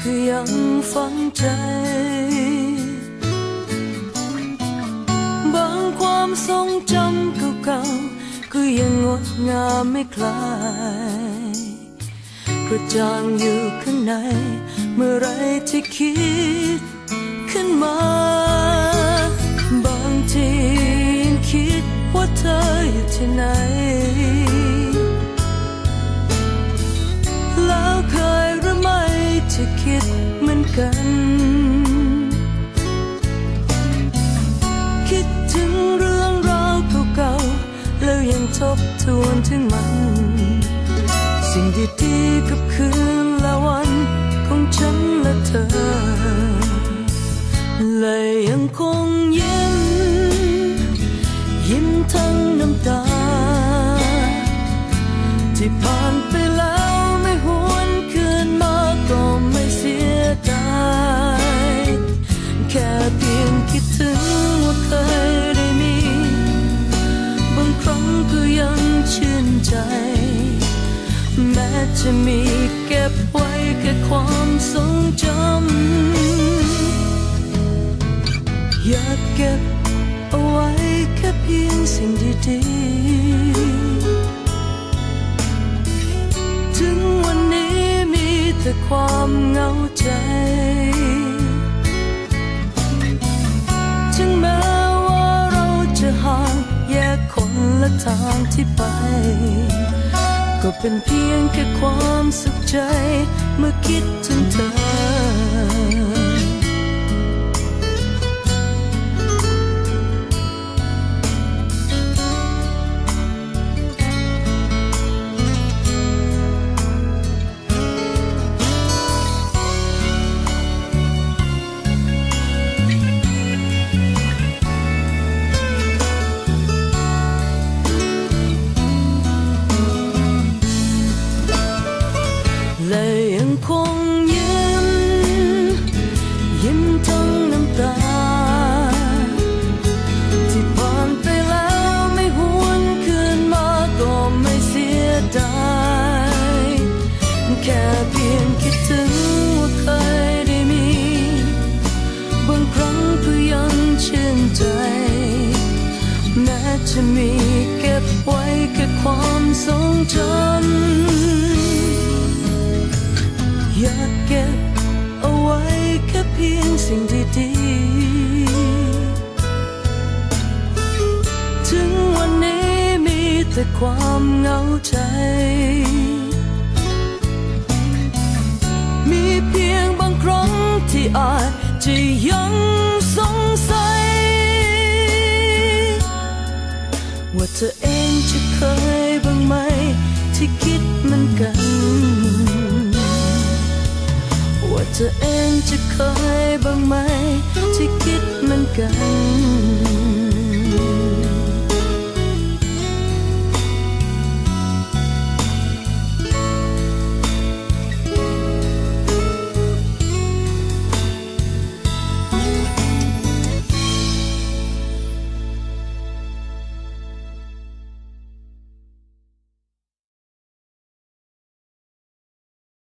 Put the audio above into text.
คือยังฝังใจ บางความทรงจำเก่าๆก็ยังงดงามไม่คลายกระจางอยู่ข้างใน เมื่อไรที่คิดขึ้นมา ทบทวนถึงมัน สิ่งดีๆกับคืนและวันของฉันและเธอ และยังคง ใจ แม้จะมีเก็บไว้แค่ความทรงจำอยากเก็บเอาไว้แค่เพียงสิ่งดีๆ และทางที่ไป ก็เป็นเพียงแค่ความสุขใจ เมื่อคิดถึงเธอ จแม้จะมีเก็บไว้แค่ความทรงจำ พียงสิ่งดีๆ ถึงวันนี้มีแต่ความเหงาใจ มีเพียงบางครั้งที่อาจจะยังสงสัย ว่าเธอเอง จะเองจะเคยบ้างไหม ที่คิดเหมือนกัน